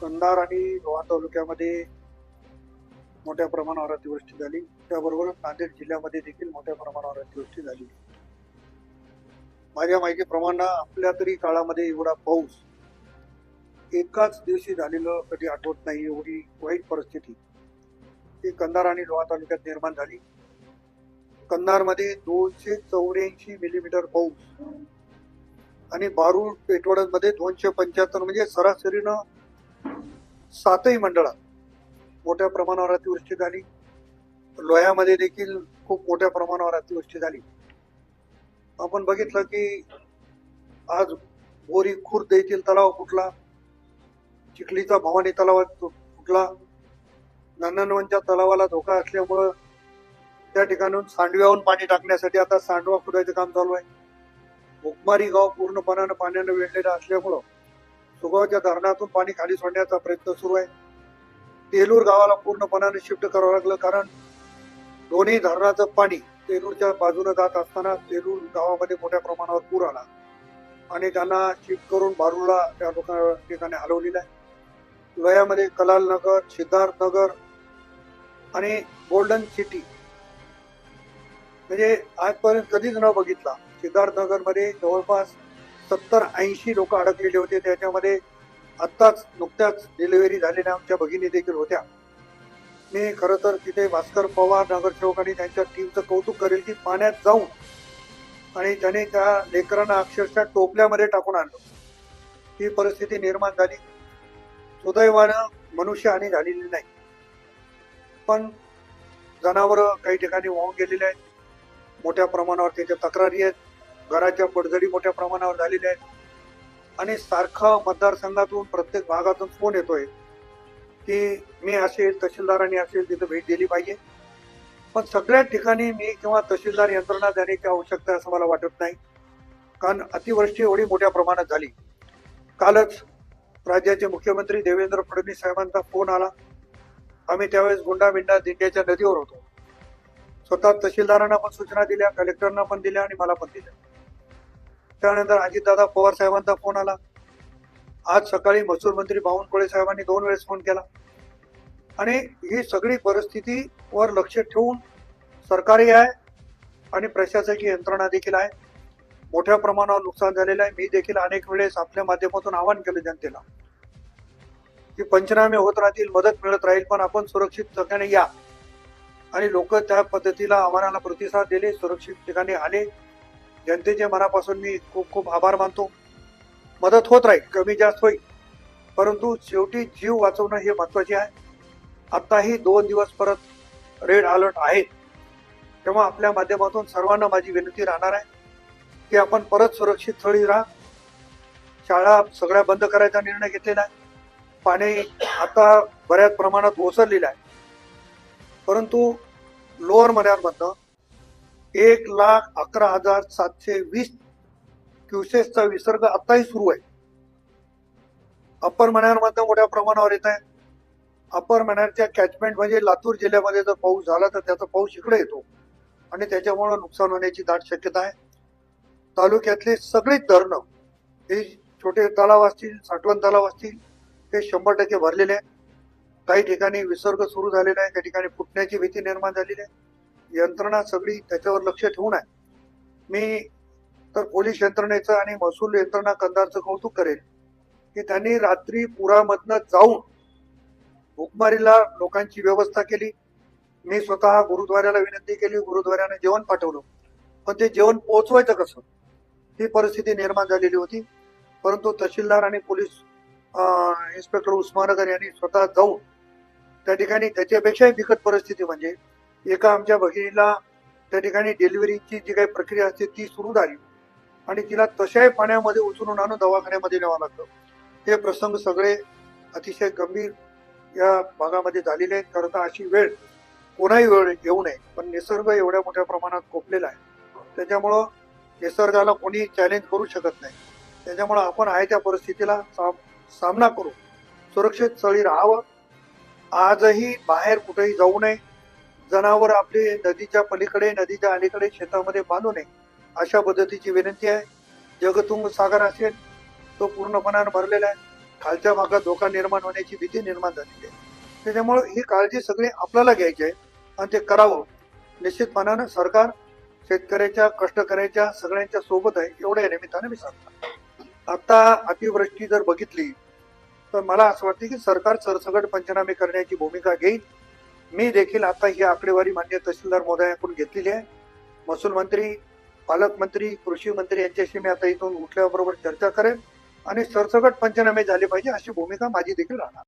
कंधार आणि लोहा तालुक्यामध्ये मोठ्या प्रमाणावर अतिवृष्टी झाली. त्याबरोबर नांदेड जिल्ह्यामध्ये देखील मोठ्या प्रमाणावर अतिवृष्टी झाली. माझ्या माहितीप्रमाणे आपल्या तरी काळामध्ये एवढा पाऊस एकाच दिवशी झालेलं कधी आठवत नाही एवढी वाईट परिस्थिती. ही कंधार आणि लोहा तालुक्यात निर्माण झाली. कंधारमध्ये दोनशे चौऱ्याऐंशी मिलीमीटर पाऊस आणि बारूड पेटवड्यांमध्ये दोनशे पंच्याहत्तर म्हणजे सरासरीनं सातही मंडळात मोठ्या प्रमाणावर अतिवृष्टी झाली. लोह्यामध्ये देखील खूप मोठ्या प्रमाणावर अतिवृष्टी झाली. आपण बघितलं की आज बोरी खुर्द येथील तलाव फुटला. चिखलीचा भवानी तलाव फुटला. नंदनवनच्या तलावाला धोका असल्यामुळं त्या ठिकाणून सांडव्याहून पाणी टाकण्यासाठी आता सांडवा खुदायचं काम चालू आहे. भुकमारी गाव पूर्णपणानं पाण्यानं वेढलेलं असल्यामुळं सुगावच्या धरणातून पाणी खाली सोडण्याचा प्रयत्न सुरू आहे. तेलूर गावाला पूर्णपणाने शिफ्ट करावं लागलं कारण दोन्ही धरणाचं पाणी तेलूरच्या बाजूने जात असताना तेलूर गावामध्ये मोठ्या प्रमाणावर पूर आला. आणि त्यांना शिफ्ट करून बारूला त्या लोकांना ठिकाणी हलवलेलं आहे. लोह्यामध्ये कलाल नगर सिद्धार्थ नगर आणि गोल्डन सिटी. म्हणजे आजपर्यंत कधीच न बघितला सिद्धार्थ जवळपास सत्तर ऐंशी लोक अडकलेले होते. त्याच्यामध्ये आत्ताच नुकत्याच डिलिव्हरी झालेल्या आमच्या भगिनी देखील होत्या. मी खरं तर तिथे भास्कर पवार नगरसेवक आणि त्यांच्या टीमचं कौतुक करेल की पाण्यात जाऊन आणि त्याने त्या लेकरांना अक्षरशः टोपल्यामध्ये टाकून आणलं. ही परिस्थिती निर्माण झाली. सुदैवानं मनुष्यहानी झालेली नाही. पण जनावरं काही ठिकाणी वाहून गेलेली आहेत. मोठ्या प्रमाणावर त्याच्या तक्रारी आहेत. घराच्या पडझडी मोठ्या प्रमाणावर झालेल्या आहेत. आणि सारखा मतदारसंघातून प्रत्येक भागातून फोन येतोय की मी असेल तहसीलदारांनी असेल तिथं भेट दिली पाहिजे. पण सगळ्या ठिकाणी मी किंवा तहसीलदार यंत्रणा जाण्याची आवश्यकता आहे असं मला वाटत नाही. कारण अतिवृष्टी एवढी मोठ्या प्रमाणात झाली. कालच राज्याचे मुख्यमंत्री देवेंद्र फडणवीस साहेबांचा फोन आला. आम्ही त्यावेळेस गुंडाबिंडा दिंड्याच्या नदीवर होतो. स्वतः तहसीलदारांना पण सूचना दिल्या कलेक्टरना पण दिल्या आणि मला पण दिल्या. त्यानंतर अजितदादा पवार साहेबांचा फोन आला. आज सकाळी महसूल मंत्री बावनकुळे साहेबांनी दोन वेळेस फोन केला. आणि ही सगळी परिस्थितीवर लक्ष ठेवून सरकारी आहे आणि प्रशासकीय यंत्रणा देखील आहे. मोठ्या प्रमाणावर नुकसान झालेलं आहे. मी देखील अनेक वेळेस आपल्या माध्यमातून आवाहन केलं जनतेला. की पंचनामे होत राहतील मदत मिळत राहील पण आपण सुरक्षित ठिकाणी या. आणि लोक त्या पद्धतीला आव्हानाला प्रतिसाद दिले सुरक्षित ठिकाणी आले. जनतेच्या मनापासून मी खूप खूप आभार मानतो. मदत होत राहील कमी जास्त होईल. परंतु शेवटी जीव वाचवणं हे महत्त्वाचे आहे. आत्ताही दोन दिवस परत रेड अलर्ट आहे तेव्हा आपल्या माध्यमातून सर्वांना माझी विनंती राहणार आहे की आपण परत सुरक्षित स्थळी राहा. शाळा सगळ्या बंद करायचा निर्णय घेतलेला आहे. पाणी आता बऱ्याच प्रमाणात ओसरलेलं आहे. परंतु लोअर मन्यारमधनं एक लाख अकरा हजार सातशे वीस क्युसेसचा विसर्ग आताही सुरू आहे. अप्पर मनारमध्ये मोठ्या प्रमाणावर येत आहे. अप्पर मनारच्या कॅचमेंट म्हणजे लातूर जिल्ह्यामध्ये जर पाऊस झाला तर त्याचा पाऊस इकडे येतो. आणि त्याच्यामुळे नुकसान होण्याची दाट शक्यता आहे. तालुक्यातले सगळेच धरणं हे छोटे तलाव असतील साठवण तलाव असतील हे शंभर टक्के भरलेले आहे काही ठिकाणी विसर्ग सुरू झालेला आहे काही ठिकाणी फुटण्याची भीती निर्माण झालेली आहे. यंत्रणा सगळी त्याच्यावर लक्ष ठेवून आहे. मी तर पोलीस यंत्रणेचं आणि महसूल यंत्रणा कंदारचं कौतुक करेल की त्यांनी रात्री पुरामधनं जाऊन भुकमारीला लोकांची व्यवस्था केली. मी स्वतः गुरुद्वाऱ्याला विनंती केली गुरुद्वाऱ्याने जेवण पाठवलं. पण ते जेवण पोहोचवायचं कसं? ही परिस्थिती निर्माण झालेली होती. परंतु तहसीलदार आणि पोलीस इन्स्पेक्टर उस्मानगर यांनी स्वतः जाऊन त्या ठिकाणी त्याच्यापेक्षाही बिकट परिस्थिती म्हणजे एका आमच्या भगिनीला त्या ठिकाणी डिलिव्हरीची जी काही प्रक्रिया असते ती सुरू झाली. आणि तिला तशाही पाण्यामध्ये उचलून आणून दवाखान्यामध्ये न्यावं लागतं. हे प्रसंग सगळे अतिशय गंभीर या भागामध्ये झालेले आहेत. खरं तर अशी वेळ कोणाही वेळ येऊ नये. पण निसर्ग एवढ्या मोठ्या प्रमाणात कोपलेला आहे. त्याच्यामुळं निसर्गाला कोणी चॅलेंज करू शकत नाही. त्याच्यामुळं आपण आहे त्या परिस्थितीला साम सामना करू. सुरक्षित स्थळी राहावं. आजही बाहेर कुठेही जाऊ नये. जनावर आपले नदीच्या पलीकडे नदीच्या अलीकडे शेतामध्ये बांधू नये अशा पद्धतीची विनंती आहे. जगतुंग सागर असेल तो पूर्णपणाने भरलेला आहे. खालच्या भागात धोका निर्माण होण्याची भीती निर्माण झालेली आहे. त्याच्यामुळे ही काळजी सगळी आपल्याला घ्यायची आहे आणि ते करावं. निश्चितपणानं सरकार शेतकऱ्याच्या कष्टकऱ्याच्या सगळ्यांच्या सोबत आहे एवढ्या निमित्ताने मी सांगतो. आता अतिवृष्टी जर बघितली तर मला असं वाटतं की सरकार सरसकट पंचनामे करण्याची भूमिका घेईल. मी देखील आता ही आकडेवारी मान्य तहसीलदार महोदयाकडून घेतलेली आहे. महसूल मंत्री पालकमंत्री कृषी मंत्री यांच्याशी मी आता इथून उठल्याबरोबर चर्चा करेन आणि सरसकट पंचनामे झाले पाहिजे अशी भूमिका माझी देखील राहणार.